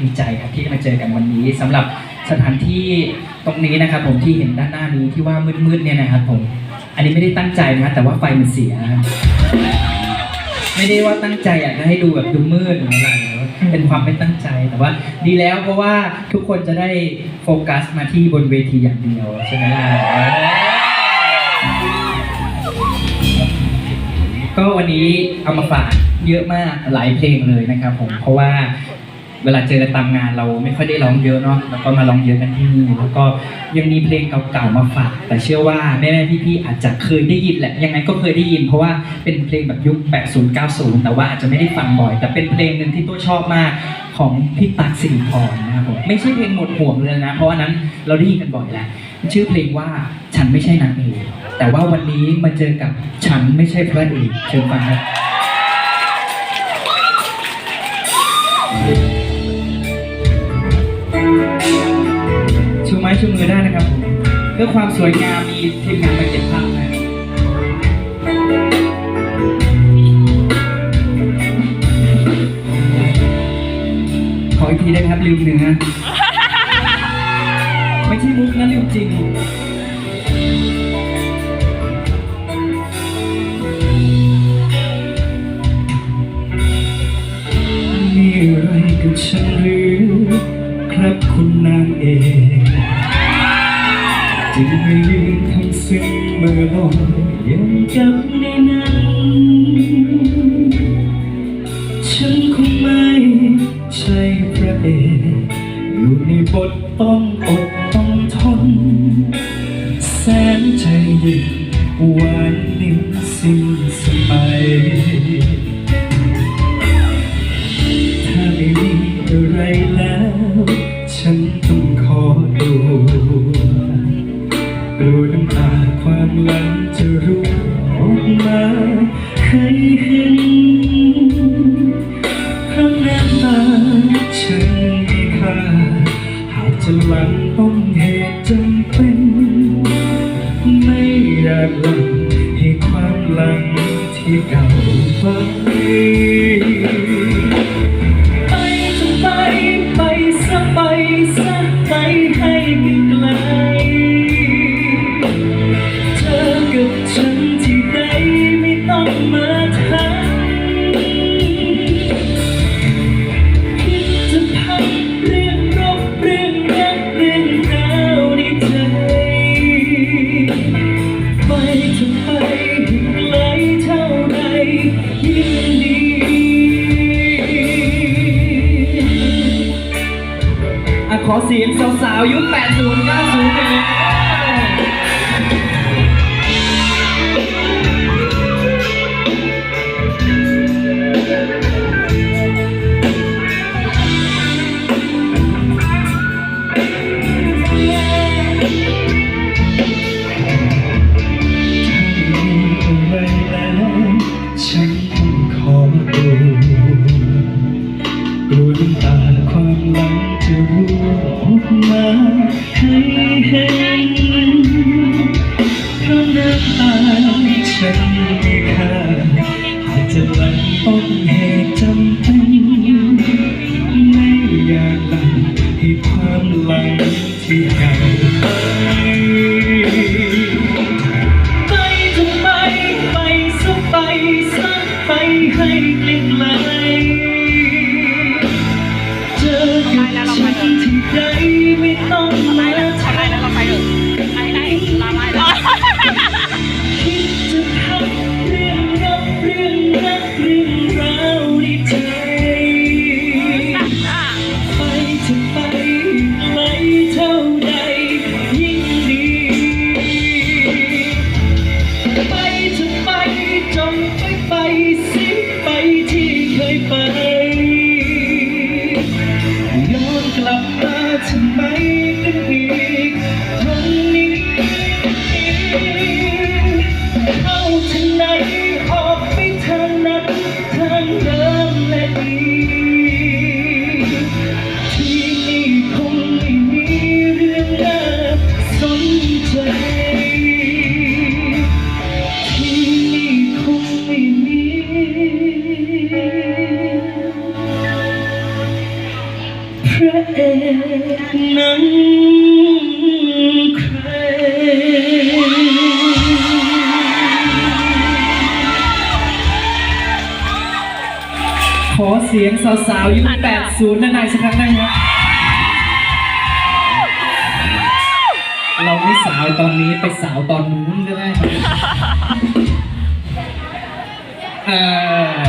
ดีใจครับที่ได้มาเจอกันวันนี้สำหรับสถานที่ตรงนี้นะครับ ผมที่เห็นด้านหน้านี้ที่ว่ามืดๆเนี่ยนะครับ ผม อันนี้ไม่ได้ตั้งใจนะแต่ว่าไฟมันเสีย ไม่ได้ว่าตั้งใจอยากจะให้ดูแบบดูมืดหรืออะไรเป็นความไม่ตั้งใจแต่ว่า ดีแล้วเพราะว่าทุกคนจะได้โฟกัสมาที่บนเวทีอย่างเดียวใช่ไหมล่ะก็วันนี้เอามาฝากเยอะมากหลายเพลงเลยนะครับ ผมเพราะว่า เวลาเจอกันตามงานเราไม่ค่อยได้ร้องเยอะเนาะแล้วก็มาร้องเยอะกันที่นี่แล้วก็ยังมีเพลงเก่าๆมาฝาก แต่เชื่อว่าแม่ๆพี่ๆอาจจะเคยได้ยินแหละยังไงก็เคยได้ยิน เพราะว่าเป็นเพลงแบบยุค 80 90 แต่ว่าอาจจะไม่ได้ฟังบ่อย แต่เป็นเพลงหนึ่งที่ตัวชอบมากของพี่ตักสิริพรนะครับผมไม่ใช่เพลงหมดห่วงเลยนะ เพราะว่านั้นเราได้ยินกันบ่อยแหละชื่อเพลงว่าฉันไม่ใช่นางเอกแต่ว่าวันนี้มาเจอกับฉันไม่ใช่พระเอกเชิญฟังครับ ไม้ชูมือได้นะครับเพื่อความสวยงามมีทีมงานมาเก็บภาพนะขออีกทีได้ไหมครับลืมเนื้อไม่ใช่มุกนะลืมจริงมีอะไรกับฉันหรือครับคุณนางเอก จึงไม่ยืมทำซึ้งเมื่อลอยยังจับในนั้น ฉันคงไม่ใช่พระเอกอยู่ในบทต้องอดต้องทน แสนใจเย็นหวานนิ่มสิ้น ลังที่เก่าไปไปจนไปไปซะไปซะ เสียงสาวๆยุค80 90ไปเลย เห็นเพราะน้ำตาฉันมีค่าหากจะหลังต้องเหตุจำเป็นไม่อยากหลังให้ความหลังที่เก่าไปไปทำไมไปซะไปซะไปให้ไกลไกลเ I see. นังใคร ขอเสียงสาวๆยุค80ด้านในสักครั้งได้ไหมครับเราไม่สาวตอนนี้ไปสาวตอนนู้นก็ได้ครับเอ่อ